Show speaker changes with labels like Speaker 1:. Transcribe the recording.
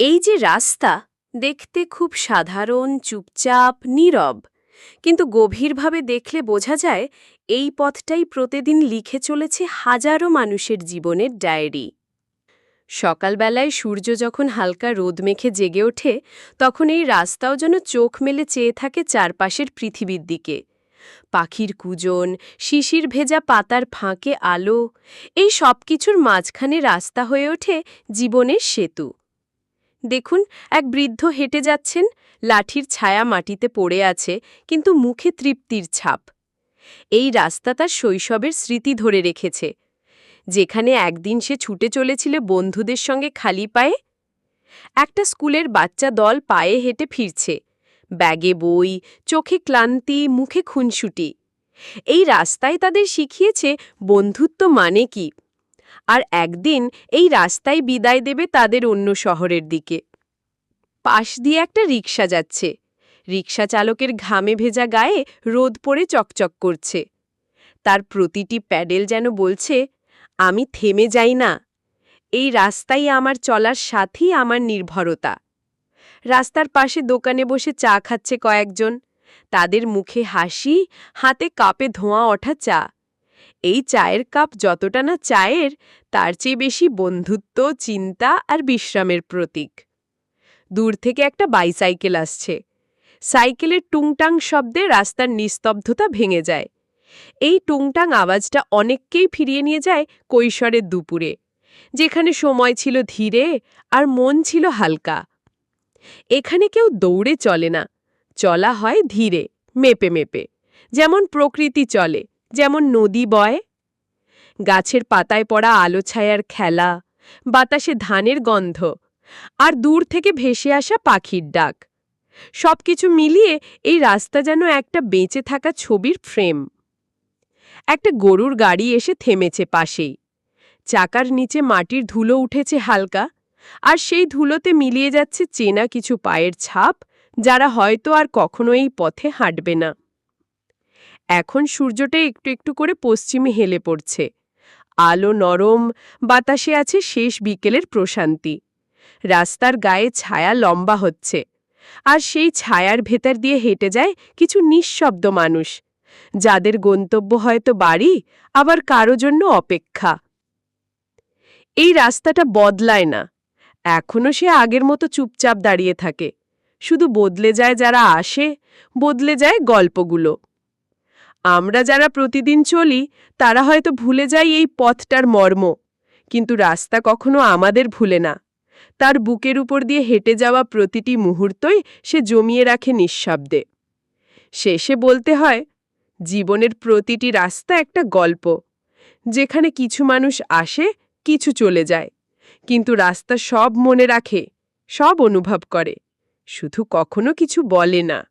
Speaker 1: এই যে রাস্তা, দেখতে খুব সাধারণ, চুপচাপ, নীরব। কিন্তু গভীরভাবে দেখলে বোঝা যায়, এই পথটাই প্রতিদিন লিখে চলেছে হাজারো মানুষের জীবনের ডায়েরি। সকালবেলায় সূর্য যখন হালকা রোদ মেখে জেগে ওঠে, তখন এই রাস্তাও যেন চোখ মেলে চেয়ে থাকে চারপাশের পৃথিবীর দিকে। পাখির কুজন, শিশির ভেজা পাতার ফাঁকে আলো, এই সব কিছুর মাঝখানে রাস্তা হয়ে ওঠে জীবনের সেতু। দেখুন, এক বৃদ্ধ হেঁটে যাচ্ছেন, লাঠির ছায়া মাটিতে পড়ে আছে, কিন্তু মুখে তৃপ্তির ছাপ। এই রাস্তা তার শৈশবের স্মৃতি ধরে রেখেছে। যেখানে একদিন সে ছুটে চলেছিল বন্ধুদের সঙ্গে খালি পায়ে। একটা স্কুলের বাচ্চা দল পায়ে হেঁটে ফিরছে। ব্যাগে বই, চোখে ক্লান্তি, মুখে খুনসুটি। এই রাস্তায় তাদের শিখিয়েছে বন্ধুত্ব মানে কি? আর একদিন এই রাস্তায় বিদায় দেবে তাদের অন্য শহরের দিকে। পাশ দিয়ে একটা রিক্সা যাচ্ছে। রিক্সা চালকের ঘামে ভেজা গায়ে রোদ পড়ে চকচক করছে। তার প্রতিটি প্যাডেল যেন বলছে, আমি থেমে যাই না। এই রাস্তাই আমার চলার সাথী আমার নির্ভরতা। রাস্তার পাশে দোকানে বসে চা খাচ্ছে কয়েকজন। তাদের মুখে হাসি, হাতে কাপে ধোঁয়া ওঠা চা। এই চায়ের কাপ যতটা না চায়ের, তার চেয়ে বেশি বন্ধুত্ব, চিন্তা আর বিশ্রামের প্রতীক। দূর থেকে একটা বাইসাইকেল আসছে। সাইকেলের টুংটাং শব্দে রাস্তার নিস্তব্ধতা ভেঙে যায়। এই টুংটাং আওয়াজটা অনেককেই ফিরিয়ে নিয়ে যায় কৈশোরের দুপুরে, যেখানে সময় ছিল ধীরে আর মন ছিল হালকা। এখানে কেউ দৌড়ে চলে না, চলা হয় ধীরে, মেপে মেপে, যেমন প্রকৃতি চলে। যেমন নদী বয়, গাছের পাতায় পড়া আলো ছায়ার খেলা, বাতাসে ধানের গন্ধ, আর দূর থেকে ভেসে আসা পাখির ডাক। সবকিছু মিলিয়ে এই রাস্তা যেন একটা বেঁচে থাকা ছবির ফ্রেম। একটা গরুর গাড়ি এসে থেমেছে পাশেই। চাকার নিচে মাটির ধুলো উঠেছে হালকা, আর সেই ধুলোতে মিলিয়ে যাচ্ছে চেনা কিছু পায়ের ছাপ, যারা হয়তো আর কখনো এই পথে হাঁটবে না। এখন সূর্যটা একটু একটু করে পশ্চিমে হেলে পড়ছে। আলো নরম, বাতাসে আছে শেষ বিকেলের প্রশান্তি। রাস্তার গায়ে ছায়া লম্বা হচ্ছে। আর সেই ছায়ার ভেতর দিয়ে হেঁটে যায় কিছু নিঃশব্দ মানুষ। যাদের গন্তব্য হয়তো বাড়ি, আবার কারও জন্য অপেক্ষা। এই রাস্তাটা বদলায় না। এখনও সে আগের মতো চুপচাপ দাঁড়িয়ে থাকে। শুধু বদলে যায় যারা আসে, বদলে যায় গল্পগুলো। আমরা যারা প্রতিদিন চলি, তারা হয়তো ভুলে যাই এই পথটার মর্ম। কিন্তু রাস্তা কখনো আমাদের ভুলে না। তার বুকের উপর দিয়ে হেঁটে যাওয়া প্রতিটি মুহূর্তই সে জমিয়ে রাখে নিঃশব্দে। শেষে বলতে হয়, জীবনের প্রতিটি রাস্তা একটা গল্প। যেখানে কিছু মানুষ আসে, কিছু চলে যায়। কিন্তু রাস্তা সব মনে রাখে, সব অনুভব করে। শুধু কখনো কিছু বলে না।